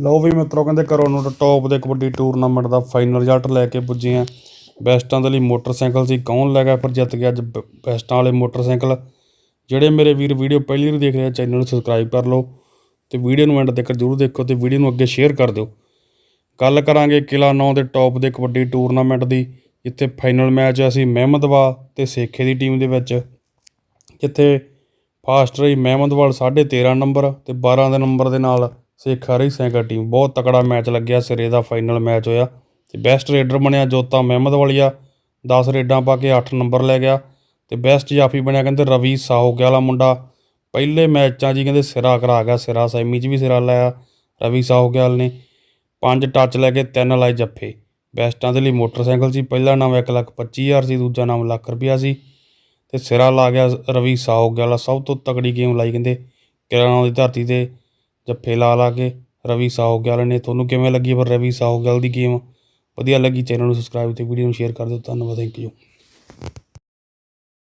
ਲਓ ਵੀ ਮਿੱਤਰੋ, ਕਹਿੰਦੇ ਕਰੋ ਨੋਟ ਟੌਪ ਦੇ ਕਬੱਡੀ ਟੂਰਨਾਮੈਂਟ ਦਾ ਫਾਈਨਲ ਰਿਜ਼ਲਟ ਲੈ ਕੇ ਪੁੱਜੇ ਆ। ਬੈਸਟਾਂ ਦੇ ਲਈ ਮੋਟਰਸਾਈਕਲ ਸੀ, ਕੌਣ ਲੈ ਗਿਆ ਪਰ ਜਿੱਤ ਗਿਆ ਅੱਜ ਬੈਸਟਾਂ ਵਾਲੇ ਮੋਟਰਸਾਈਕਲ। ਜਿਹੜੇ ਮੇਰੇ ਵੀਰ ਵੀਡੀਓ ਪਹਿਲੀ ਵਾਰ ਦੇਖ ਰਹੇ ਆ ਚੈਨਲ ਨੂੰ ਸਬਸਕ੍ਰਾਈਬ ਕਰ ਲਓ ਤੇ ਵੀਡੀਓ ਨੂੰ ਐਂਡ ਤੱਕ ਜਰੂਰ ਦੇਖੋ ਤੇ ਵੀਡੀਓ ਨੂੰ ਅੱਗੇ ਸ਼ੇਅਰ ਕਰ ਦਿਓ। ਗੱਲ ਕਰਾਂਗੇ ਕਿਲਾ 9 ਦੇ ਟੌਪ ਦੇ ਕਬੱਡੀ ਟੂਰਨਾਮੈਂਟ ਦੀ, ਜਿੱਥੇ ਫਾਈਨਲ ਮੈਚ ਅਸੀਂ ਮਹਿਮਦਵਾ ਤੇ ਸੇਖੇ ਦੀ ਟੀਮ ਦੇ ਵਿੱਚ, ਜਿੱਥੇ ਫਾਸਟ ਰਹੀ ਮਹਿਮਦਵਾਲ 13.5 ਨੰਬਰ ਤੇ 12 ਦੇ ਨੰਬਰ ਦੇ ਨਾਲ ਸੇਖਾ ਰਹੀ ਸੈਂਕਰ ਟੀਮ ਬਹੁਤ ਤਕੜਾ ਮੈਚ ਲੱਗਿਆ, ਸਿਰੇ ਦਾ ਫਾਈਨਲ ਮੈਚ ਹੋਇਆ। ਤੇ ਬੈਸਟ ਰੇਡਰ ਬਣਿਆ ਜੋਤਾ ਮਹਿਮਦ ਵਾਲੀਆ। 10 ਰੇਡਾਂ ਪਾ ਕੇ 8 ਨੰਬਰ ਲੈ ਗਿਆ। ਤੇ ਬੈਸਟ ਜਾਫੀ ਬਣਿਆ ਕਹਿੰਦੇ ਰਵੀ ਸਾਹੋਗੇ ਵਾਲਾ ਮੁੰਡਾ। ਪਹਿਲੇ ਮੈਚਾਂ 'ਚ ਹੀ ਕਹਿੰਦੇ ਸਿਰਾ ਕਰਾ ਗਿਆ। ਸਿਰਾ ਸੈਮੀ 'ਚ ਵੀ ਸਿਰਾ ਲਾਇਆ ਰਵੀ ਸਾਹੋਗਿਆਲ ਨੇ। ਪੰਜ ਟੱਚ ਲੈ ਕੇ ਤਿੰਨ ਲਾਏ ਜੱਫੇ। ਬੈਸਟਾਂ ਦੇ ਲਈ ਮੋਟਰਸਾਈਕਲ ਸੀ। ਪਹਿਲਾ ਨਾਮ 1 ਲੱਖ 25 ਹਜ਼ਾਰ ਸੀ, ਦੂਜਾ ਨਾਮ ਲੱਖ ਰੁਪਿਆ ਸੀ। ਤੇ ਸਿਰਾ ਲਾ ਗਿਆ ਰਵੀ ਸਾਹੋਗੇ ਸਭ ਤੋਂ ਤਕੜੀ ਗੇਮ ਲਾਈ ਕਹਿੰਦੇ। ਕਿਰਾਣਾ ਦੀ ਧਰਤੀ ਤੇ ਜੱਫੇ ਲਾ ਲਾ ਕੇ ਰਵੀ ਸਾਹੋਗੇ ਵਾਲੇ ਨੇ। ਤੁਹਾਨੂੰ ਕਿਵੇਂ ਲੱਗੀ? ਪਰ ਰਵੀ ਸਾਹੋਗੇ ਵਾਲੀ ਦੀ ਗੇਮ ਵਧੀਆ ਲੱਗੀ। ਚੈਨਲ ਨੂੰ ਸਬਸਕ੍ਰਾਈਬ ਤੇ ਵੀਡੀਓ ਨੂੰ ਸ਼ੇਅਰ ਕਰ ਦਿਓ। ਧੰਨਵਾਦ। Thank you